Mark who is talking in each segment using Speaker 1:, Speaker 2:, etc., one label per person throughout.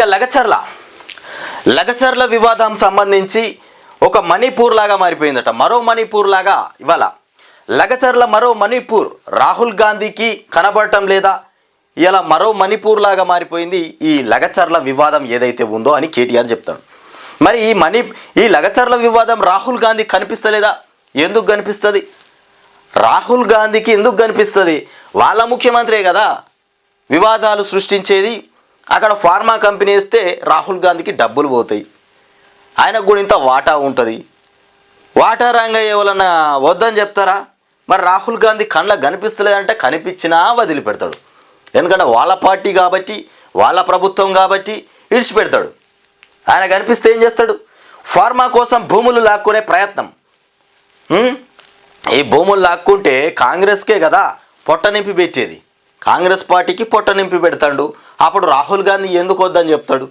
Speaker 1: ఇక లగచర్ల. లగచర్ల వివాదం సంబంధించి ఒక మణిపూర్ లాగా మారిపోయిందట. మరో మణిపూర్ లాగా ఇవాళ. లగచర్ల మరో మణిపూర్. రాహుల్ గాంధీకి కనబడటం లేదా? ఇలా మరో మణిపూర్ లాగా మారిపోయింది ఈ లగచర్ల వివాదం ఏదైతే ఉందో అని కేటీఆర్ చెప్తాడు. మరి ఈ మణి ఈ లగచర్ల వివాదం రాహుల్ గాంధీ కనిపిస్తలేదా? ఎందుకు కనిపిస్తుంది? రాహుల్ గాంధీకి ఎందుకు కనిపిస్తుంది? వాళ్ళ ముఖ్యమంత్రే కదా వివాదాలు సృష్టించేది. అక్కడ ఫార్మా కంపెనీ వేస్తే రాహుల్ గాంధీకి డబ్బులు పోతాయి. ఆయనకు కూడా ఇంత వాటా ఉంటుంది. వాటా రంగయ్య ఎవరన్నా వద్దని చెప్తారా? మరి రాహుల్ గాంధీ కళ్ళ కనిపిస్తలేదంటే కనిపించినా వదిలిపెడతాడు. ఎందుకంటే వాళ్ళ పార్టీ కాబట్టి వాళ్ళ ప్రభుత్వం కాబట్టి ఇడిచిపెడతాడు. ఆయన కనిపిస్తే ఏం చేస్తాడు? ఫార్మా కోసం భూములు లాక్కునే ప్రయత్నం. ఈ భూములు లాక్కుంటే కాంగ్రెస్కే కదా పొట్ట నింపి పెట్టేది. కాంగ్రెస్ పార్టీకి పొట్ట నింపి పెడతాడు. అప్పుడు రాహుల్ గాంధీ ఎందుకు వద్దని చెప్తాడు?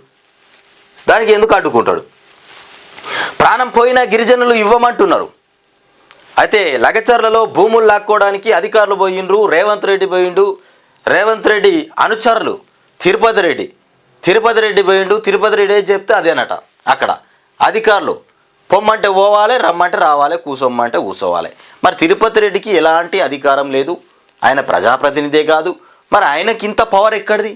Speaker 1: దానికి ఎందుకు అడ్డుకుంటాడు? ప్రాణం పోయిన గిరిజనులు ఇవ్వమంటున్నారు. అయితే లగచర్లలో భూములు లాక్కోవడానికి అధికారులు పోయిండ్రు రేవంత్ రెడ్డి పోయిండు. రేవంత్ రెడ్డి అనుచరులు తిరుపతి రెడ్డి. తిరుపతి రెడ్డి పోయిండు తిరుపతి రెడ్డి ఏది చెప్తే అదేనట అక్కడ అధికారులు పొమ్మంటే పోవాలి రమ్మంటే రావాలి కూసొమ్మంటే కూసోవాలి. మరి తిరుపతి రెడ్డికి ఎలాంటి అధికారం లేదు? ఆయన ప్రజాప్రతినిధే కాదు. మరి ఆయనకి ఇంత పవర్ ఎక్కడిది?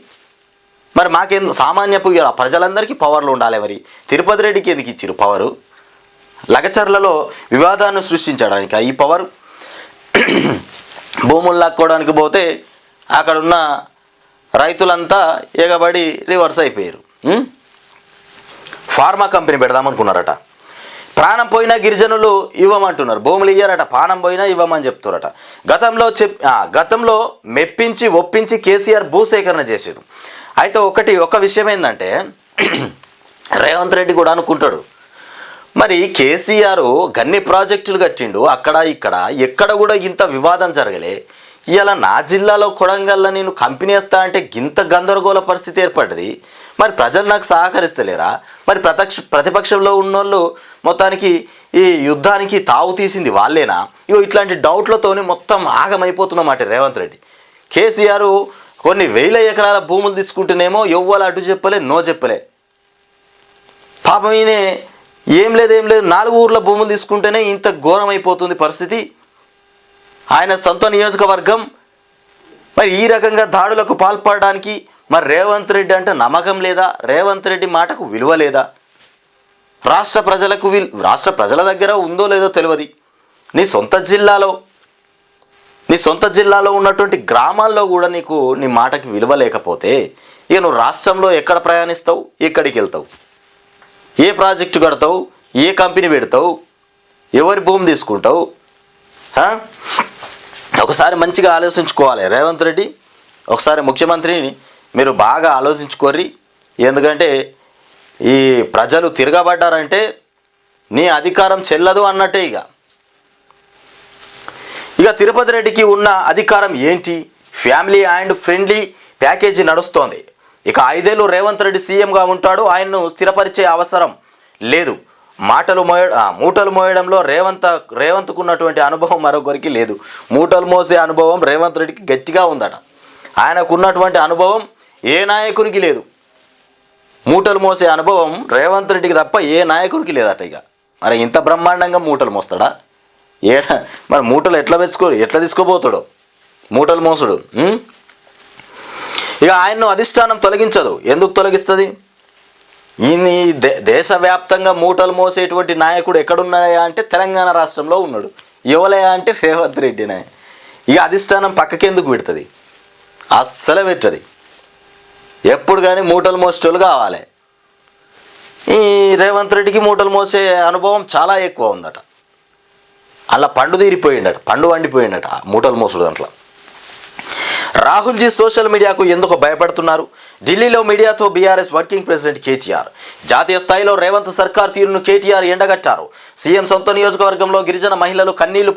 Speaker 1: మరి మాకేం సామాన్యపు ప్రజలందరికీ పవర్లు ఉండాలి మరి. తిరుపతి రెడ్డికి ఎందుకు ఇచ్చారు పవరు? లగచర్లలో వివాదాన్ని సృష్టించడానికి ఈ పవర్. భూములు లాక్కోవడానికి పోతే అక్కడ ఉన్న రైతులంతా ఎగబడి రివర్స్ అయిపోయారు. ఫార్మా కంపెనీ పెడదామనుకున్నారట. ప్రాణం పోయినా గిరిజనులు ఇవ్వమంటున్నారు. భూములు ఇయ్యారట ప్రాణం పోయినా ఇవ్వమని చెప్తున్నారట గతంలో చెప్ గతంలో మెప్పించి ఒప్పించి కేసీఆర్ భూసేకరణ చేశారు. అయితే ఒకటి ఒక విషయం ఏంటంటే రేవంత్ రెడ్డి కూడా అనుకుంటాడు. మరి కేసీఆర్ గన్ని ప్రాజెక్టులు కట్టిండు అక్కడ ఇక్కడ ఎక్కడ కూడా ఇంత వివాదం జరగలే. ఇలా నా జిల్లాలో కొడంగల్లో నేను కంపెనీ వేస్తా అంటే గింత గందరగోళ పరిస్థితి ఏర్పడ్డది. మరి ప్రజలు నాకు సహకరిస్తలేరా? మరి ప్రతక్ష ప్రతిపక్షంలో ఉన్నోళ్ళు మొత్తానికి ఈ యుద్ధానికి తావు తీసింది వాళ్ళేనా? ఇగో ఇట్లాంటి డౌట్లతోనే మొత్తం ఆగమైపోతున్నమాట రేవంత్ రెడ్డి. కేసీఆర్ కొన్ని వేల ఎకరాల భూములు తీసుకుంటేనేమో ఎవ్వరు అటు చెప్పలే నో చెప్పలే. పాపం ఈయన ఏం లేదు ఏం లేదు నాలుగు ఊర్ల భూములు తీసుకుంటేనే ఇంత ఘోరం అయిపోతుంది పరిస్థితి. ఆయన సొంత నియోజకవర్గం. మరి ఈ రకంగా దాడులకు పాల్పడడానికి మరి రేవంత్ రెడ్డి అంటే నమ్మకం లేదా? రేవంత్ రెడ్డి మాటకు విలువ లేదా? రాష్ట్ర ప్రజలకు విల్ రాష్ట్ర ప్రజల దగ్గర ఉందో లేదో తెలియదు. నీ సొంత జిల్లాలో సొంత జిల్లాలో ఉన్నటువంటి గ్రామాల్లో కూడా నీకు నీ మాటకి విలువ లేకపోతే ఇక నువ్వు రాష్ట్రంలో ఎక్కడ ప్రయాణిస్తావు? ఎక్కడికి వెళ్తావు? ఏ ప్రాజెక్టు కడతావు? ఏ కంపెనీ పెడతావు? ఎవరి భూమి తీసుకుంటావు? ఒకసారి మంచిగా ఆలోచించుకోవాలి. రేవంత్ రెడ్డి ఒకసారి ముఖ్యమంత్రిని మీరు బాగా ఆలోచించుకోర్రి. ఎందుకంటే ఈ ప్రజలు తిరగబడ్డారంటే నీ అధికారం చెల్లదు అన్నట్టే ఇక. ఇక తిరుపతి రెడ్డికి ఉన్న అధికారం ఏంటి? ఫ్యామిలీ అండ్ ఫ్రెండ్లీ ప్యాకేజీ నడుస్తోంది. ఇక ఐదేళ్ళు రేవంత్ రెడ్డి సీఎంగా ఉంటాడు ఆయన్ను స్థిరపరిచే అవసరం లేదు. మాటలు మోయ మూటలు మోయడంలో రేవంత్ రేవంత్కు ఉన్నటువంటి అనుభవం మరొకరికి లేదు. మూటలు మోసే అనుభవం రేవంత్ రెడ్డికి గట్టిగా ఉందట. ఆయనకున్నటువంటి అనుభవం ఏ నాయకునికి లేదు. మూటలు మోసే అనుభవం రేవంత్ రెడ్డికి తప్ప ఏ నాయకుడికి లేదట ఇక. మరి ఇంత బ్రహ్మాండంగా మూటలు మోస్తాడా? ఏడ? మరి మూటలు ఎట్లా పెంచుకో ఎట్లా తీసుకోబోతాడు మూటలు మోసుడు ఇక ఆయన్ను అధిష్టానం తొలగించదు. ఎందుకు తొలగిస్తుంది? ఈ దే దేశవ్యాప్తంగా మూటలు మోసేటువంటి నాయకుడు ఎక్కడున్నాయా అంటే తెలంగాణ రాష్ట్రంలో ఉన్నాడు. ఎవలయా అంటే రేవంత్ రెడ్డినే ఇక అధిష్టానం పక్కకెందుకు పెడుతుంది? అస్సలే పెట్టది. ఎప్పుడు కానీ మూటలు మోసేటోళ్ళు కావాలి. ఈ రేవంత్ రెడ్డికి మూటలు మోసే అనుభవం చాలా ఎక్కువ ఉందట. అలా పండు తీరిపోయిండట పండు వండిపోయిండట మూటలు మోసుడు దాంట్లో. రాహుల్జీ సోషల్ మీడియాకు ఎందుకు భయపడుతున్నారు? ఢిల్లీలో మీడియాతో బీఆర్ఎస్ వర్కింగ్ ప్రెసిడెంట్ కేటీఆర్. జాతీయ స్థాయిలో రేవంత్ సర్కార్ తీరును కేటీఆర్ ఎండగట్టారు. సీఎం సొంత నియోజకవర్గంలో గిరిజన మహిళలు కన్నీళ్ళు